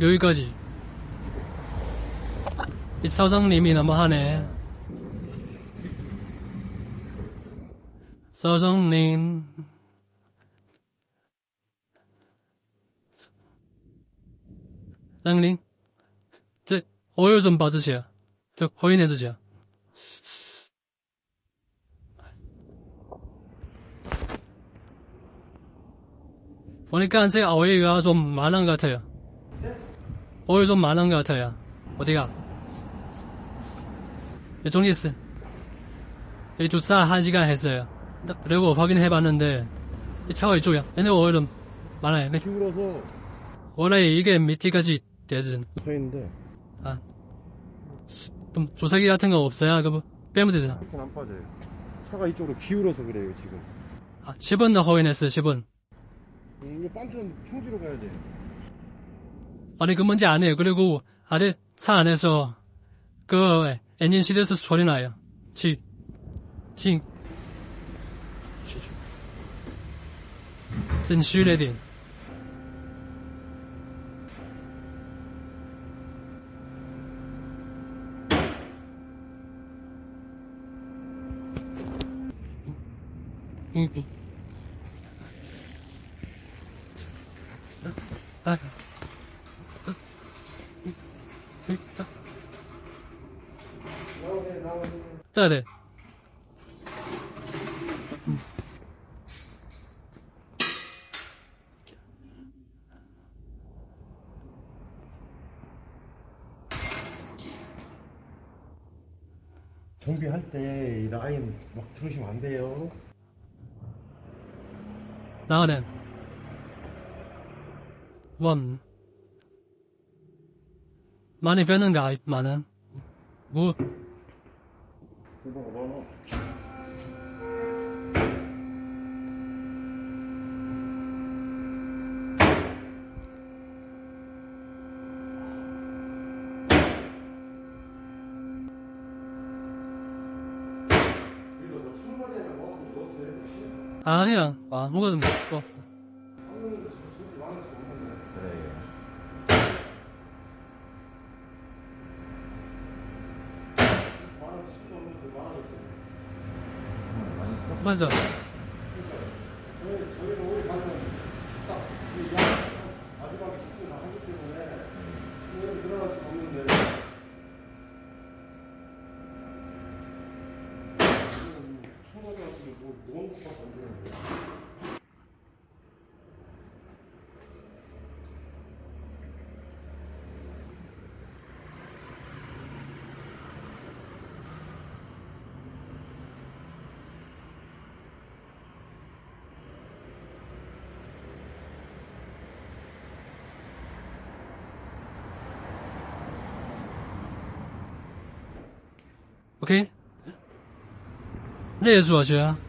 여기까지. 이 서정님이 너무하네. 서정님. 랑님, 저, 오일 좀 봐주세요. 저, 호인해 주세요. 보니까 제 오일가 좀 많은 것 같아요. 오일 좀 많은 것 같아요. 어디가? 이쪽에 있어. 이 주차 한 시간 했어요. 그리고 확인해봤는데, 이 차가 이쪽이야. 근데 오일 좀 많아요. 네. 기울어서 원래 이게 밑에까지 되거든. 서 있는데 아. 좀 조사기 같은 거 없어요? 그거 빼면 되잖아. 이렇게 안 빠져요. 차가 이쪽으로 기울어서 그래요 지금. 아, 10원 더 허인했어요, 10원. 이거 반전 평지로 가야 돼. 아니, 그 문제 아니에요. 그리고 아래 차 안에서 그 엔진 실에서 소리 나요. 치, 치, 치,真虚了点。 응, 응. 아, 나오네. 对对。 정비할 때 이 라인 막 들으시면 안 돼요. 나가는 원. 많이 변는가 많은? 뭐 아니야. 아무것도 못고 맞아. 마지막에 OK 那也是我学啊。